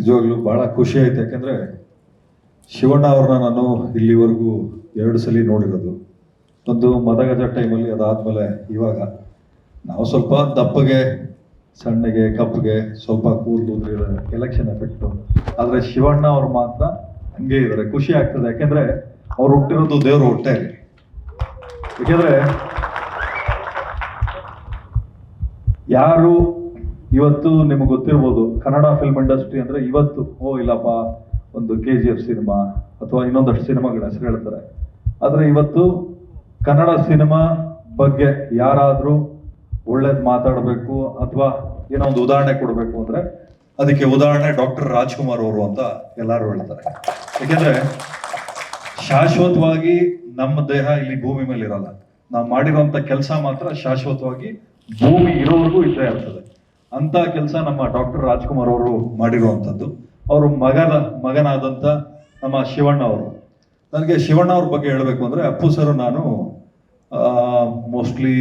ನಿಜವಾಗ್ಲೂ ಬಹಳ ಖುಷಿ ಆಯ್ತು. ಯಾಕೆಂದರೆ ಶಿವಣ್ಣ ಅವ್ರನ್ನ ನಾನು ಇಲ್ಲಿವರೆಗೂ ಎರಡು ಸಲ ನೋಡಿರೋದು. ಒಂದು ಮದಗಜ ಟೈಮಲ್ಲಿ ಅದಾದಮೇಲೆ ಇವಾಗ ನಾವು ಸ್ವಲ್ಪ ದಪ್ಪಗೆ, ಸಣ್ಣಗೆ ಕಪ್ಪಗೆ ಸ್ವಲ್ಪ ಕೂದಲು ಎಲೆಕ್ಷನ್ ಎಫೆಕ್ಟು ಆದರೆ ಶಿವಣ್ಣ ಅವ್ರು ಮಾತ್ರ ಹಂಗೆ ಇದ್ದಾರೆ ಖುಷಿ ಆಗ್ತದೆ. ಯಾಕೆಂದ್ರೆ ಅವ್ರು ಹುಟ್ಟಿರೋದು ದೇವ್ರ ಹೊಟ್ಟೆಯಲ್ಲಿ ಯಾಕೆಂದ್ರೆ ಯಾರು ಇವತ್ತು ನಿಮಗೆ ಗೊತ್ತಿರ್ಬೋದು, ಕನ್ನಡ ಫಿಲ್ಮ್ ಇಂಡಸ್ಟ್ರಿ ಅಂದ್ರೆ ಇವತ್ತು, ಓ ಇಲ್ಲಪ್ಪ, ಒಂದು ಕೆ ಜಿ ಎಫ್ ಸಿನಿಮಾ ಅಥವಾ ಇನ್ನೊಂದಷ್ಟು ಸಿನಿಮಾಗಳ ಹೆಸರು ಹೇಳ್ತಾರೆ. ಆದ್ರೆ ಇವತ್ತು ಕನ್ನಡ ಸಿನಿಮಾ ಬಗ್ಗೆ ಯಾರಾದ್ರೂ ಒಳ್ಳೇದ್ ಮಾತಾಡಬೇಕು ಅಥವಾ ಏನೋ ಒಂದು ಉದಾಹರಣೆ ಕೊಡಬೇಕು ಅಂದ್ರೆ ಅದಕ್ಕೆ ಉದಾಹರಣೆ ಡಾಕ್ಟರ್ ರಾಜ್ಕುಮಾರ್ ಅವರು ಅಂತ ಎಲ್ಲರೂ ಹೇಳ್ತಾರೆ. ಯಾಕೆಂದ್ರೆ ಶಾಶ್ವತವಾಗಿ ನಮ್ಮ ದೇಹ ಇಲ್ಲಿ ಭೂಮಿ ಮೇಲೆ ಇರಲ್ಲ ನಾವು ಮಾಡಿರುವಂತ ಕೆಲಸ ಮಾತ್ರ ಶಾಶ್ವತವಾಗಿ ಭೂಮಿ ಇರೋವರೆಗೂ ಇದ್ದೇ ಇರ್ತದೆ. ಅಂತ ಕೆಲಸ ನಮ್ಮ ಡಾಕ್ಟರ್ ರಾಜ್ಕುಮಾರ್ ಅವರು ಮಾಡಿರುವಂಥದ್ದು. ಅವರು ಮಗನ, ಮಗನಾದಂಥ ನಮ್ಮ ಶಿವಣ್ಣ ಅವರು. ನನಗೆ ಶಿವಣ್ಣ ಅವ್ರ ಬಗ್ಗೆ ಹೇಳಬೇಕು ಅಂದ್ರೆ ಅಪ್ಪು ಸರ್ ನಾನು ಮೋಸ್ಟ್ಲಿ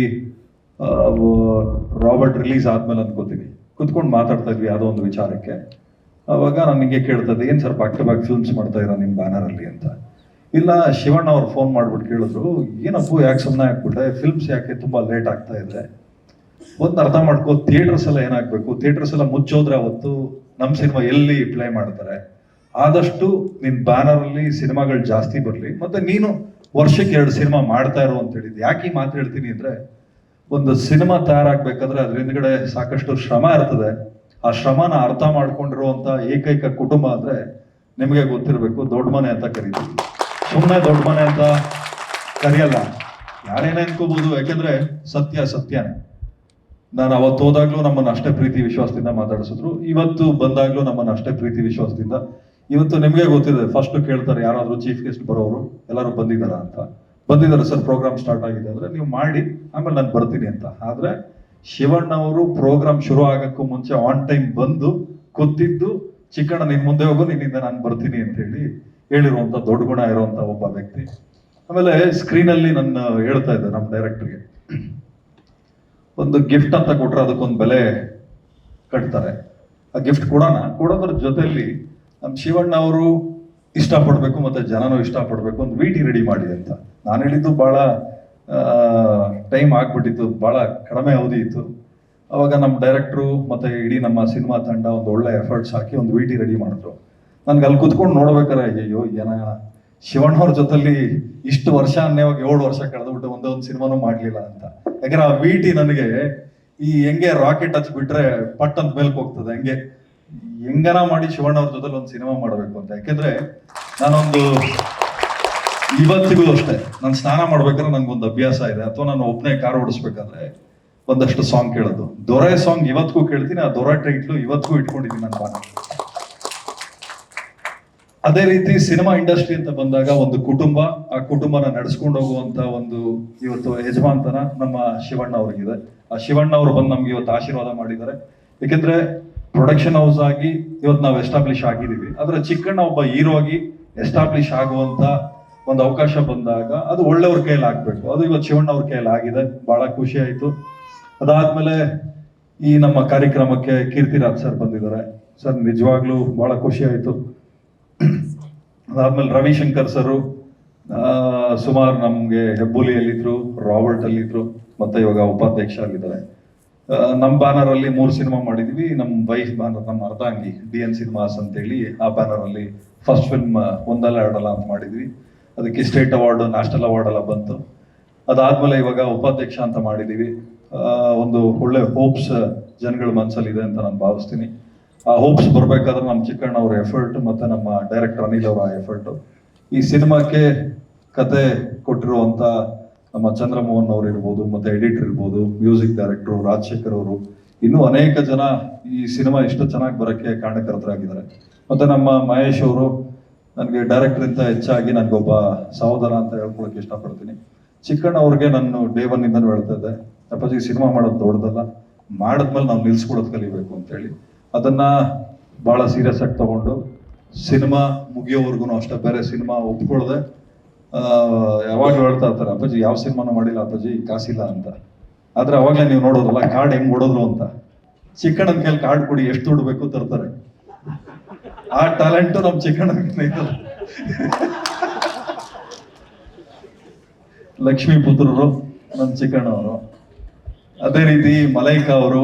ರಾಬರ್ಟ್ ರಿಲೀಸ್ ಆದ್ಮೇಲೆ ಅನ್ಕೋತೀನಿ. ಕುತ್ಕೊಂಡು ಮಾತಾಡ್ತಾ ಇದ್ವಿ ಯಾವುದೋ ಒಂದು ವಿಚಾರಕ್ಕೆ. ಅವಾಗ ನನಗೆ ಕೇಳ್ತಾ ಇದ್ದೆ, ಏನು ಸರ್ ಬ್ಯಾಕ್ ಬ್ಯಾಕ್ ಫಿಲ್ಮ್ಸ್ ಮಾಡ್ತಾ ಇರೋ ನಿಮ್ಮ ಬ್ಯಾನರ್ ಅಲ್ಲಿ ಅಂತ. ಇಲ್ಲ, ಶಿವಣ್ಣ ಅವ್ರು ಫೋನ್ ಮಾಡ್ಬಿಟ್ಟು ಕೇಳಿದ್ರು, ಏನಪ್ಪು ಯಾಕೆ ಸುಮ್ಮನೆ ಹಾಕ್ಬಿಟ್ಟೆ ಫಿಲ್ಮ್ಸ್ ಯಾಕೆ ತುಂಬ ಲೇಟ್ ಆಗ್ತಾ ಇದೆ? ಒಂದು ಅರ್ಥ ಮಾಡ್ಕೋ ಥಿಯೇಟರ್ಸ್ ಎಲ್ಲ ಏನಾಗ್ಬೇಕು? ಥಿಯೇಟರ್ಸ್ ಎಲ್ಲ ಮುಚ್ಚೋದ್ರೆ ಅವತ್ತು ನಮ್ಮ ಸಿನಿಮಾ ಎಲ್ಲಿ ಪ್ಲೇ ಮಾಡ್ತಾರೆ? ಆದಷ್ಟು ನಿನ್ ಬ್ಯಾನರ್ ಅಲ್ಲಿ ಸಿನಿಮಾಗಳು ಜಾಸ್ತಿ ಬರಲಿ. ಮತ್ತೆ ನೀನು ವರ್ಷಕ್ಕೆ ಎರಡು ಸಿನಿಮಾ ಮಾಡ್ತಾ ಇರೋ ಅಂತ ಹೇಳಿದ್ ಯಾಕೆ ಈ ಮಾತು ಹೇಳ್ತೀನಿ ಅಂದ್ರೆ, ಒಂದು ಸಿನಿಮಾ ತಯಾರಾಗ್ಬೇಕಂದ್ರೆ ಅದ್ರ ಹಿಂದ್ಗಡೆ ಸಾಕಷ್ಟು ಶ್ರಮ ಇರ್ತದೆ. ಆ ಶ್ರಮನ ಅರ್ಥ ಮಾಡ್ಕೊಂಡಿರುವಂಥ ಏಕೈಕ ಕುಟುಂಬ ಅಂದ್ರೆ ನಿಮಗೆ ಗೊತ್ತಿರಬೇಕು ದೊಡ್ಡ ಮನೆ ಅಂತ ಕರೀತೀವಿ. ಸುಮ್ಮನೆ ದೊಡ್ಡ ಮನೆ ಅಂತ ಕರೆಯಲ್ಲ. ಯಾರೇನೇ ಅನ್ಕೋಬೋದು? ಯಾಕೆಂದ್ರೆ ಸತ್ಯ ಸತ್ಯನೇ. ನಾನು ಅವತ್ತು ಹೋದಾಗ್ಲೂ ನಮ್ಮನ್ನ ಅಷ್ಟೇ ಪ್ರೀತಿ ವಿಶ್ವಾಸದಿಂದ ಮಾತಾಡಿಸಿದ್ರು. ಇವತ್ತು ಬಂದಾಗ್ಲೂ ನಮ್ಮನ್ನ ಅಷ್ಟೇ ಪ್ರೀತಿ ವಿಶ್ವಾಸದಿಂದ. ಇವತ್ತು ನಿಮಗೆ ಗೊತ್ತಿದೆ ಫಸ್ಟ್ ಕೇಳ್ತಾರೆ, ಯಾರಾದ್ರೂ ಚೀಫ್ ಗೆಸ್ಟ್ ಬರೋರು ಎಲ್ಲರೂ ಬಂದಿದ್ದಾರಾ ಅಂತ. ಬಂದಿದ್ದಾರೆ, ಸರ್ ಪ್ರೋಗ್ರಾಮ್ ಸ್ಟಾರ್ಟ್ ಆಗಿದೆ. ಅಂದ್ರೆ ನೀವು ಮಾಡಿ, ಆಮೇಲೆ ನಾನು ಬರ್ತೀನಿ ಅಂತ. ಆದ್ರೆ ಶಿವಣ್ಣ ಅವರು ಪ್ರೋಗ್ರಾಮ್ ಶುರು ಆಗಕ್ಕೂ ಮುಂಚೆ ಆನ್ ಟೈಮ್ ಬಂದು ಕೂತಿದ್ದು, ಚಿಕ್ಕಣ್ಣ, ನಿನ್ ಮುಂದೆ ಹೋಗು, ನಿನ್ನಿಂದ ನಾನು ಬರ್ತೀನಿ ಅಂತ ಹೇಳಿ ಹೇಳಿರುವಂತ ದೊಡ್ಡ ಗುಣ ಇರುವಂತ ಒಬ್ಬ ವ್ಯಕ್ತಿ. ಆಮೇಲೆ ಸ್ಕ್ರೀನ್ ಅಲ್ಲಿ ನನ್ನ ಹೇಳ್ತಾ ಇದ್ದೆ ನಮ್ಮ ಡೈರೆಕ್ಟರ್ಗೆ ಒಂದು ಗಿಫ್ಟ್ ಅಂತ ಕೊಟ್ರೆ ಅದಕ್ಕೊಂದು ಬೆಲೆ ಕಟ್ತಾರೆ. ಆ ಗಿಫ್ಟ್ ಕೊಡೋಣ. ಕೊಡೋದ್ರ ಜೊತೆಯಲ್ಲಿ ನಮ್ಮ ಶಿವಣ್ಣ ಅವರು ಇಷ್ಟಪಡಬೇಕು ಮತ್ತೆ ಜನನು ಇಷ್ಟಪಡಬೇಕು. ಒಂದು ವಿಟಿ ರೆಡಿ ಮಾಡಿ ಅಂತ. ನಾನು ಹೇಳಿದ್ದು ಬಹಳ ಟೈಮ್ ಆಗ್ಬಿಟ್ಟಿತ್ತು. ಬಹಳ ಕಡಿಮೆ ಅವಧಿ ಇತ್ತು ಅವಾಗ ನಮ್ಮ ಡೈರೆಕ್ಟ್ರು ಮತ್ತೆ ಇಡೀ ನಮ್ಮ ಸಿನಿಮಾ ತಂಡ ಒಂದು ಒಳ್ಳೆ ಎಫರ್ಟ್ಸ್ ಹಾಕಿ ಒಂದು ವಿಟಿ ರೆಡಿ ಮಾಡಿದ್ರು. ನನ್ಗೆ ಅಲ್ಲಿ ಕುತ್ಕೊಂಡು ನೋಡ್ಬೇಕಾರೆ ಅಯ್ಯೋ ಏನ ಶಿವಣ್ಣವ್ರ ಜೊತೆಲಿ ಇಷ್ಟು ವರ್ಷ ಅನ್ನೇವಾಗ ಏಳು ವರ್ಷ ಕಳೆದ್ಬಿಟ್ಟು ಒಂದೇ ಒಂದು ಸಿನಿಮಾನು ಮಾಡಲಿಲ್ಲ ಅಂತ. ಯಾಕಂದ್ರೆ ಆ ವಿಟಿ ನನಗೆ ಈ ಹೆಂಗೆ ರಾಕೆಟ್ ಹಚ್ ಬಿಟ್ರೆ ಪಟ್ ಅಂತ ಮೇಲ್ಕ್ ಹೋಗ್ತದೆ, ಹಂಗೆ. ಹೆಂಗನ ಮಾಡಿ ಶಿವಣ್ಣ ಅವ್ರ ಜೊತೆ ಒಂದು ಸಿನಿಮಾ ಮಾಡಬೇಕು ಅಂತ. ಯಾಕೆಂದ್ರೆ ನಾನೊಂದು ಇವತ್ತಿಗೂ ಅಷ್ಟೇ, ನಾನು ಸ್ನಾನ ಮಾಡ್ಬೇಕಾದ್ರೆ ಒಂದು ಅಭ್ಯಾಸ ಇದೆ. ಅಥವಾ ನಾನು ಒಬ್ಬನೇ ಕಾರ್ ಓಡಿಸ್ಬೇಕಾದ್ರೆ ಒಂದಷ್ಟು ಸಾಂಗ್ ಕೇಳೋದು. ದೊರೆ ಸಾಂಗ್ ಇವತ್ತಿಗೂ ಕೇಳ್ತೀನಿ, ಆ ದೊರೆ ಟೈಟ್ಲು ಇವತ್ತಿಗೂ ಇಟ್ಕೊಂಡಿದ್ದೀನಿ ಬಾನ ಅದೇ ರೀತಿ ಸಿನಿಮಾ ಇಂಡಸ್ಟ್ರಿ ಅಂತ ಬಂದಾಗ ಒಂದು ಕುಟುಂಬ, ಆ ಕುಟುಂಬನ ನಡೆಸ್ಕೊಂಡು ಹೋಗುವಂತ ಒಂದು ಇವತ್ತು ಯಜಮಾನ್ತನ ನಮ್ಮ ಶಿವಣ್ಣ ಅವ್ರಿಗಿದೆ. ಆ ಶಿವಣ್ಣ ಅವರು ಬಂದು ನಮ್ಗೆ ಇವತ್ತು ಆಶೀರ್ವಾದ ಮಾಡಿದ್ದಾರೆ. ಏಕೆಂದ್ರೆ ಪ್ರೊಡಕ್ಷನ್ ಹೌಸ್ ಆಗಿ ಇವತ್ತು ನಾವು ಎಸ್ಟಾಬ್ಲಿಷ್ ಆಗಿದ್ದೀವಿ. ಆದ್ರೆ ಚಿಕ್ಕಣ್ಣ ಒಬ್ಬ ಹೀರೋ ಆಗಿ ಎಸ್ಟಾಬ್ಲಿಷ್ ಆಗುವಂತ ಒಂದು ಅವಕಾಶ ಬಂದಾಗ ಅದು ಒಳ್ಳೆಯವ್ರ ಕೈಯಲ್ಲಿ ಆಗ್ಬೇಕು. ಅದು ಇವತ್ತು ಶಿವಣ್ಣ ಅವ್ರ ಕೈಯಲ್ಲಿ ಆಗಿದೆ. ಬಹಳ ಖುಷಿ ಆಯ್ತು. ಅದಾದ್ಮೇಲೆ ಈ ನಮ್ಮ ಕಾರ್ಯಕ್ರಮಕ್ಕೆ ಕೀರ್ತಿರಾಜ್ ಸರ್ ಬಂದಿದ್ದಾರೆ. ಸರ್, ನಿಜವಾಗ್ಲೂ ಬಹಳ ಖುಷಿ ಆಯ್ತು. ಅದಾದ್ಮೇಲೆ ರವಿಶಂಕರ್ ಸರು ಸುಮಾರು ನಮಗೆ ಹೆಬ್ಬುಲಿಯಲ್ಲಿದ್ರು ರಾಬರ್ಟ್ ಅಲ್ಲಿದ್ರು ಮತ್ತೆ ಇವಾಗ ಉಪಾಧ್ಯಕ್ಷ ಆಗಿದ್ದಾರೆ. ನಮ್ಮ ಬ್ಯಾನರ್ ಅಲ್ಲಿ ಮೂರು ಸಿನಿಮಾ ಮಾಡಿದೀವಿ. ನಮ್ಮ ವೈಫ್ ಬ್ಯಾನರ್, ನಮ್ಮ ಅರ್ಧಾಂಗಿ, ಡಿ ಎನ್ ಸಿನಿಮಾಸ್ ಅಂತೇಳಿ ಆ ಬ್ಯಾನರ್ ಅಲ್ಲಿ ಫಸ್ಟ್ ಫಿಲ್ಮ್ ಒಂದಲ್ಲ ಎರಡಲ್ಲ ಅಂತ ಮಾಡಿದ್ವಿ. ಅದಕ್ಕೆ ಸ್ಟೇಟ್ ಅವಾರ್ಡ್, ನ್ಯಾಷನಲ್ ಅವಾರ್ಡ್ ಎಲ್ಲ ಬಂತು. ಅದಾದ್ಮೇಲೆ ಇವಾಗ ಉಪಾಧ್ಯಕ್ಷ ಅಂತ ಮಾಡಿದೀವಿ. ಒಂದು ಒಳ್ಳೆ ಹೋಪ್ಸ್ ಜನಗಳ ಮನಸ್ಸಲ್ಲಿದೆ ಅಂತ ನಾನು ಭಾವಿಸ್ತೀನಿ. ಹೋಪ್ಸ್ ಬರಬೇಕಾದ್ರೆ ನಮ್ಮ ಚಿಕ್ಕಣ್ಣ ಅವರ ಎಫರ್ಟ್ ಮತ್ತೆ ನಮ್ಮ ಡೈರೆಕ್ಟರ್ ಅನಿಲ್ ಅವರ ಎಫರ್ಟ್ ಈ ಸಿನಿಮಾಕ್ಕೆ ಕತೆ ಕೊಟ್ಟಿರುವಂತ ನಮ್ಮ ಚಂದ್ರಮೋಹನ್ ಅವರು ಇರ್ಬೋದು, ಮತ್ತೆ ಎಡಿಟರ್ ಇರ್ಬೋದು ಮ್ಯೂಸಿಕ್ ಡೈರೆಕ್ಟರ್ ರಾಜಶೇಖರ್ ಅವರು, ಇನ್ನೂ ಅನೇಕ ಜನ ಈ ಸಿನಿಮಾ ಇಷ್ಟು ಚೆನ್ನಾಗಿ ಬರೋಕ್ಕೆ ಕಾರಣಕರ್ತರಾಗಿದ್ದಾರೆ. ಮತ್ತೆ ನಮ್ಮ ಮಹೇಶ್ ಅವರು ನನಗೆ ಡೈರೆಕ್ಟರ್ ಇಂತ ಹೆಚ್ಚಾಗಿ ನನಗೊಬ್ಬ ಸಹೋದರ ಅಂತ ಹೇಳ್ಕೊಳಕ್ಕೆ ಇಷ್ಟಪಡ್ತೀನಿ. ಚಿಕ್ಕಣ್ಣ ಅವ್ರಿಗೆ ನಾನು ಡೇ ಒನ್ ಇಂದನೂ ಹೇಳ್ತಾ ಇದ್ದೆ, ಅಪ್ಪಾಜಿ ಸಿನಿಮಾ ಮಾಡೋದು ದೊಡ್ಡದಲ್ಲ, ಮಾಡಿದ್ಮೇಲೆ ನಾವು ನಿಲ್ಸ್ಕೊಡೋದು ಕಲಿಬೇಕು ಅಂತೇಳಿ. ಅದನ್ನ ಬಹಳ ಸೀರಿಯಸ್ ಆಗಿ ತಗೊಂಡು ಸಿನಿಮಾ ಮುಗಿಯೋವರೆಗೂ ಅಷ್ಟೇ, ಬೇರೆ ಸಿನಿಮಾ ಒಪ್ಕೊಳ್ಳದೆ ಯಾವಾಗಲೂ ಹೇಳ್ತಾ ಇರ್ತಾರೆ, ಅಪ್ಪಾಜಿ, ಯಾವ ಸಿನಿಮಾನು ಮಾಡಿಲ್ಲ, ಅಪ್ಪಾಜಿ, ಕಾಸಿಲ್ಲ ಅಂತ. ಆದ್ರೆ ಅವಾಗಲೇ ನೀವು ನೋಡೋದಲ್ಲ ಕಾರ್ಡ್ ಹೆಂಗ್ ಓಡೋದ್ರು ಅಂತ. ಚಿಕ್ಕಣ್ಣನ ಕೈಲಿ ಕಾರ್ಡ್ ಕೊಡಿ ಎಷ್ಟು ದುಡ್ಡು ಬೇಕು ತರ್ತಾರೆ. ಆ ಟ್ಯಾಲೆಂಟ್ ನಮ್ಮ ಚಿಕ್ಕಣ್ಣ ಲಕ್ಷ್ಮೀ ಪುತ್ರರು ನಮ್ಮ ಚಿಕ್ಕಣ್ಣವರು ಅದೇ ರೀತಿ ಮಲೈಕಾ ಅವರು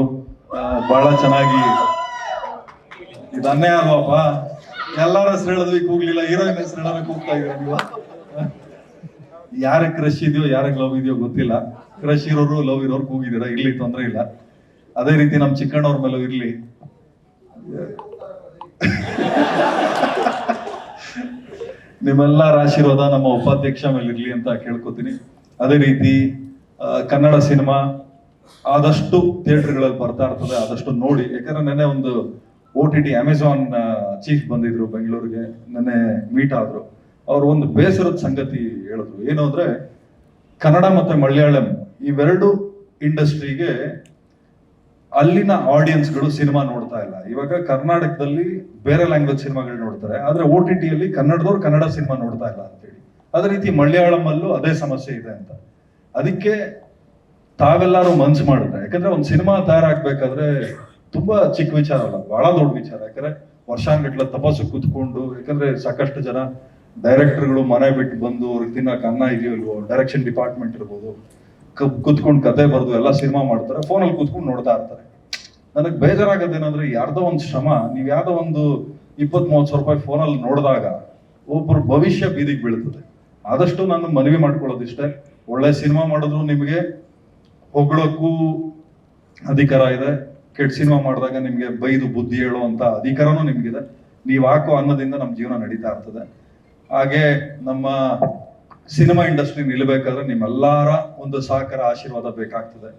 ಬಹಳ ಚೆನ್ನಾಗಿ ಇದನ್ನೇ ಅಲ್ವಪ್ಪ ಎಲ್ಲಾರ ಹೆಸರು ಹೇಳಿದ್ವಿ, ಕೂಗ್ಲಿಲ್ಲ. ಹೀರೋಯಿನ್ ಹೆಸರು ಹೇಳೋಣ ಕೂಗ್ತಾ ಇದ್ರೆ ನೀವು? ಯಾರ ಕ್ರಶ್ ಇದೆಯೋ, ಯಾರಿಗೆ ಲವ್ ಇದೆಯೋ ಗೊತ್ತಿಲ್ಲ. ಕ್ರಶ್ ಇರೋರು ಲವ್ ಇರೋರು ಕೂಗಿದ್ದೀರಾ? ಇಲ್ಲಿ ತೊಂದ್ರೆ ಇಲ್ಲ. ಅದೇ ರೀತಿ ನಮ್ಮ ಚಿಕ್ಕಣ್ಣವ್ರ ಮೇಲೂ ಇರ್ಲಿ. ನಿಮ್ಮೆಲ್ಲರ ಆಶೀರ್ವಾದ ನಮ್ಮ ಉಪಾಧ್ಯಕ್ಷ ಮೇಲೆ ಇರ್ಲಿ ಅಂತ ಕೇಳ್ಕೊತೀನಿ. ಅದೇ ರೀತಿ ಕನ್ನಡ ಸಿನಿಮಾ ಆದಷ್ಟು ಥಿಯೇಟರ್ಗಳಲ್ಲಿ ಬರ್ತಾ ಇರ್ತದೆ. ಆದಷ್ಟು ನೋಡಿ. ಯಾಕಂದ್ರೆ ನೆನ್ನೆ ಒಂದು O T T Amazon chief ಬಂದಿದ್ರು ಬೆಂಗಳೂರಿಗೆ, ನೆನ್ನೆ ಮೀಟ್ ಆದ್ರು. ಅವರು ಒಂದು ಬೇಸರದ ಸಂಗತಿ ಹೇಳಿದ್ರು. ಏನು ಅಂದ್ರೆ, ಕನ್ನಡ ಮತ್ತೆ ಮಲಯಾಳಂ ಇವೆರಡು ಇಂಡಸ್ಟ್ರಿಗೆ ಅಲ್ಲಿನ ಆಡಿಯನ್ಸ್ಗಳು ಸಿನಿಮಾ ನೋಡ್ತಾ ಇಲ್ಲ. ಇವಾಗ ಕರ್ನಾಟಕದಲ್ಲಿ ಬೇರೆ ಲ್ಯಾಂಗ್ವೇಜ್ ಸಿನಿಮಾಗಳು ನೋಡ್ತಾರೆ. ಆದ್ರೆ ಓ ಟಿ ಟಿಯಲ್ಲಿ ಕನ್ನಡದವ್ರು ಕನ್ನಡ ಸಿನಿಮಾ ನೋಡ್ತಾ ಇಲ್ಲ ಅಂತೇಳಿ ಅದೇ ರೀತಿ ಮಲಯಾಳಂ ಅಲ್ಲೂ ಅದೇ ಸಮಸ್ಯೆ ಇದೆ ಅಂತ. ಅದಕ್ಕೆ ತಾವೆಲ್ಲರೂ ಮನ್ಸು ಮಾಡಿದ್ರೆ, ಯಾಕಂದ್ರೆ ಒಂದು ಸಿನಿಮಾ ತಯಾರಾಗ್ಬೇಕಾದ್ರೆ ತುಂಬಾ ಚಿಕ್ಕ ವಿಚಾರ ಅಲ್ಲ, ಬಹಳ ದೊಡ್ಡ ವಿಚಾರ. ಯಾಕಂದ್ರೆ ವರ್ಷಾನ್ಗಟ್ಲೆ ತಪಸ್ಸು ಕೂತ್ಕೊಂಡು, ಯಾಕಂದ್ರೆ ಸಾಕಷ್ಟು ಜನ ಡೈರೆಕ್ಟರ್ಗಳು ಮನೆ ಬಿಟ್ಟು ಬಂದು ಅವ್ರಿಗೆ ತಿನ್ನಕ್ ಅನ್ನ ಇದೆಯೋ ಇಲ್ವೋ ಡೈರೆಕ್ಷನ್ ಡಿಪಾರ್ಟ್ಮೆಂಟ್ ಇರ್ಬೋದು ಕುತ್ಕೊಂಡು ಕೂತ್ಕೊಂಡು ಕತೆ ಬರೆದು ಎಲ್ಲ ಸಿನಿಮಾ ಮಾಡ್ತಾರೆ, ಫೋನಲ್ಲಿ ಕೂತ್ಕೊಂಡು ನೋಡ್ತಾ ಇರ್ತಾರೆ. ನನಗೆ ಬೇಜಾರಾಗೋದೇನಂದ್ರೆ ಯಾರ್ದೋ ಒಂದು ಶ್ರಮ, ನೀವು ಯಾವ್ದೋ ಒಂದು ಇಪ್ಪತ್ತ್ ಮೂವತ್ತು ಸಾವಿರ ರೂಪಾಯಿ ಫೋನಲ್ಲಿ ನೋಡಿದಾಗ ಒಬ್ಬರು ಭವಿಷ್ಯ ಬೀದಿಗೆ ಬೀಳ್ತದೆ. ಆದಷ್ಟು ನಾನು ಮನವಿ ಮಾಡ್ಕೊಳ್ಳೋದಿಷ್ಟೇ ಒಳ್ಳೆ ಸಿನಿಮಾ ಮಾಡಿದ್ರು ನಿಮಗೆ ಹೊಗಳಕ್ಕೂ ಅಧಿಕಾರ ಇದೆ. ಕೆಟ್ಟ ಸಿನಿಮಾ ಮಾಡಿದಾಗ ನಿಮ್ಗೆ ಬೈದು ಬುದ್ಧಿ ಹೇಳುವಂತ ಅಧಿಕಾರನೂ ನಿಮ್ಗಿದೆ. ನೀವು ಹಾಕೋ ಅನ್ನದಿಂದ ನಮ್ಮ ಜೀವನ ನಡೀತಾ ಇರ್ತದೆ. ಹಾಗೆ ನಮ್ಮ ಸಿನಿಮಾ ಇಂಡಸ್ಟ್ರಿ ನಿಲ್ಬೇಕಾದ್ರೆ ನಿಮ್ಮೆಲ್ಲರ ಒಂದು ಸಹಕಾರ ಆಶೀರ್ವಾದ ಬೇಕಾಗ್ತದೆ.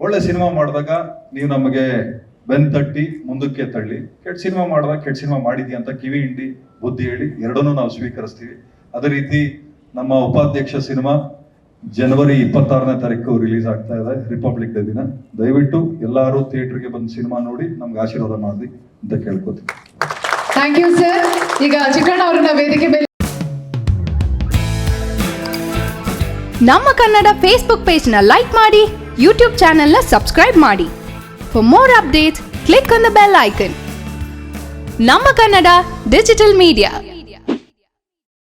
ಒಳ್ಳೆ ಸಿನಿಮಾ ಮಾಡಿದಾಗ ನೀವು ನಮಗೆ ಬೆನ್ ತಟ್ಟಿ ಮುಂದಕ್ಕೆ ತಳ್ಳಿ. ಕೆಟ್ಟ ಸಿನಿಮಾ ಮಾಡಿದಾಗ ಕೆಟ್ಟ ಸಿನಿಮಾ ಮಾಡಿದ್ಯಾ ಅಂತ ಕಿವಿ ಹಿಂಡಿ ಬುದ್ಧಿ ಹೇಳಿ ಎರಡನ್ನೂ ನಾವು ಸ್ವೀಕರಿಸ್ತೀವಿ. ಅದೇ ರೀತಿ ನಮ್ಮ ಉಪಾಧ್ಯಕ್ಷ ಸಿನಿಮಾ ಜನವರಿ ಇಪ್ಪತ್ತಾರನೇ ತಾರೀಕು ರಿಲೀಸ್ ಆಗ್ತಾ ಇದೆ ರಿಪಬ್ಲಿಕ್ ಡೇ ದಿನ. ದಯವಿಟ್ಟು ಎಲ್ಲರೂ ಥಿಯೇಟರ್ಗೆ ಬಂದು ಸಿನಿಮಾ ನೋಡಿ ನಮ್ಗೆ ಆಶೀರ್ವಾದ ಮಾಡಿ ಅಂತ ಕೇಳ್ಕೊತೀನಿ. ಥ್ಯಾಂಕ್ ಯು ಸರ್ ಈಗ ಚಿಕ್ಕಣ್ಣ ಅವರನ್ನ ವೇದಿಕೆ ಮೇಲೆ ನಮ್ಮ ಕನ್ನಡ ಫೇಸ್ಬುಕ್ ಪೇಜ್ನ ಲೈಕ್ ಮಾಡಿ ಯೂಟ್ಯೂಬ್ ಚಾನೆಲ್ನ ಸಬ್ಸ್ಕ್ರೈಬ್ ಮಾಡಿ. For more updates click on the bell icon ನಮ್ಮ ಕನ್ನಡ ಡಿಜಿಟಲ್ ಮೀಡಿಯಾ